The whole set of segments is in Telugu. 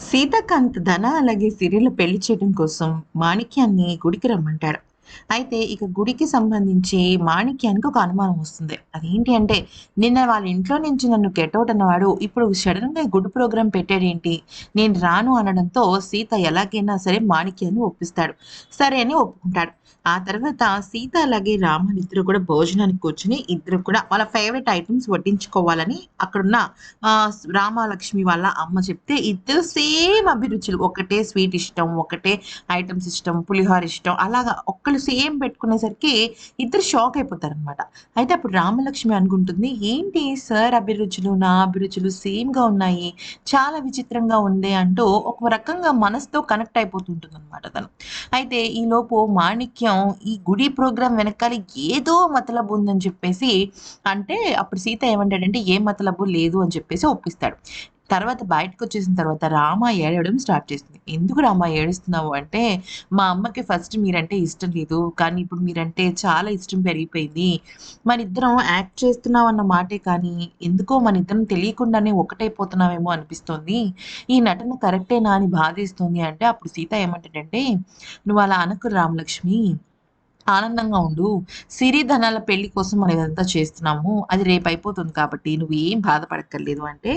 సీతాకాంత్ ధన అలాగే సిరిల పెళ్ళి చేయడం కోసం మాణిక్యాన్ని గుడికి రమ్మంటాడు. అయితే ఇక గుడికి సంబంధించి మాణిక్యానికి ఒక అనుమానం వస్తుంది. అదేంటి అంటే నిన్న వాళ్ళ ఇంట్లో నుంచి నన్ను గెట్అవుట్ అన్నవాడు ఇప్పుడు సడన్గా గుడి ప్రోగ్రాం పెట్టాడేంటి? నేను రాను అనడంతో సీత ఎలాగైనా సరే మాణిక్యాన్ని ఒప్పిస్తాడు. సరే అని ఒప్పుకుంటాడు. ఆ తర్వాత సీత అలాగే రామన్ ఇద్దరు కూడా భోజనానికి కూర్చుని ఇద్దరు కూడా వాళ్ళ ఫేవరెట్ ఐటమ్స్ వడ్డించుకోవాలని అక్కడున్న ఆ, రామలక్ష్మి వాళ్ళ అమ్మ చెప్తే ఇద్దరు సేమ్ అభిరుచులు. ఒకటే స్వీట్ ఇష్టం ఒకటే ఐటమ్స్ ఇష్టం పులిహోర ఇష్టం. అలాగా ఒక్క వాళ్ళు సేమ్ పెట్టుకునేసరికి ఇద్దరు షాక్ అయిపోతారు అనమాట అయితే అప్పుడు రామలక్ష్మి అనుకుంటుంది ఏంటి సార్ అభిరుచులు? నా అభిరుచులు సేమ్గా ఉన్నాయి చాలా విచిత్రంగా ఉంది అంటూ ఒక రకంగా మనసుతో కనెక్ట్ అయిపోతుంటుంది అనమాట తను. అయితే ఈ లోపు మాణిక్యం ఈ గుడి ప్రోగ్రాం వెనకాల ఏదో మతలబు ఉందని చెప్పేసి అంటే అప్పుడు సీత ఏమంటాడంటే ఏ మతలబు లేదు అని చెప్పేసి ఒప్పిస్తాడు. తర్వాత బయటకు వచ్చేసిన తర్వాత రామ ఏడవడం స్టార్ట్ చేస్తుంది ఎందుకు రామ ఏడుస్తున్నావు అంటే మా అమ్మకి ఫస్ట్ మీరంటే ఇష్టం లేదు కానీ ఇప్పుడు మీరంటే చాలా ఇష్టం పెరిగిపోయింది. మన ఇద్దరం యాక్ట్ చేస్తున్నాం అన్న మాటే కానీ ఎందుకో మన ఇద్దరం తెలియకుండానే ఒకటైపోతున్నామేమో అనిపిస్తోంది. ఈ నటన కరెక్టేనా అని బాధేస్తుంది అంటే అప్పుడు సీత ఏమంటాడంటే నువ్వు అలా అనకు రామలక్ష్మి. ఆనందంగా ఉండు. సిరిధనాల పెళ్ళి కోసం మనం ఇదంతా చేస్తున్నాము. అది రేపు అయిపోతుంది కాబట్టి నువ్వు ఏం బాధపడక్కర్లేదు అంటే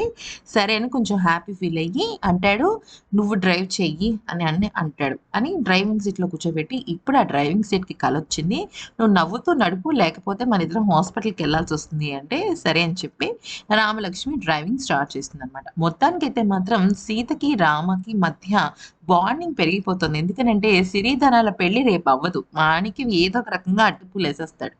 సరే అని కొంచెం హ్యాపీ ఫీల్ అయ్యి అంటాడు నువ్వు డ్రైవ్ చెయ్యి అని అన్ని అంటాడు. అని డ్రైవింగ్ సీట్లో కూర్చోబెట్టి ఇప్పుడు ఆ డ్రైవింగ్ సీట్కి కల వచ్చింది. నువ్వు నవ్వుతూ నడుపు లేకపోతే మన ఇద్దరం హాస్పిటల్కి వెళ్ళాల్సి వస్తుంది అంటే సరే అని చెప్పి రామలక్ష్మి డ్రైవింగ్ స్టార్ట్ చేసింది అనమాట మొత్తానికైతే మాత్రం సీతకి రామకి మధ్య బాండింగ్ పెరిగిపోతుంది. ఎందుకనంటే సిరిధనాల పెళ్ళి రేపు అవ్వదు మానికి ఏదో ఒక రకంగా అడ్డుపులేసేస్తాడు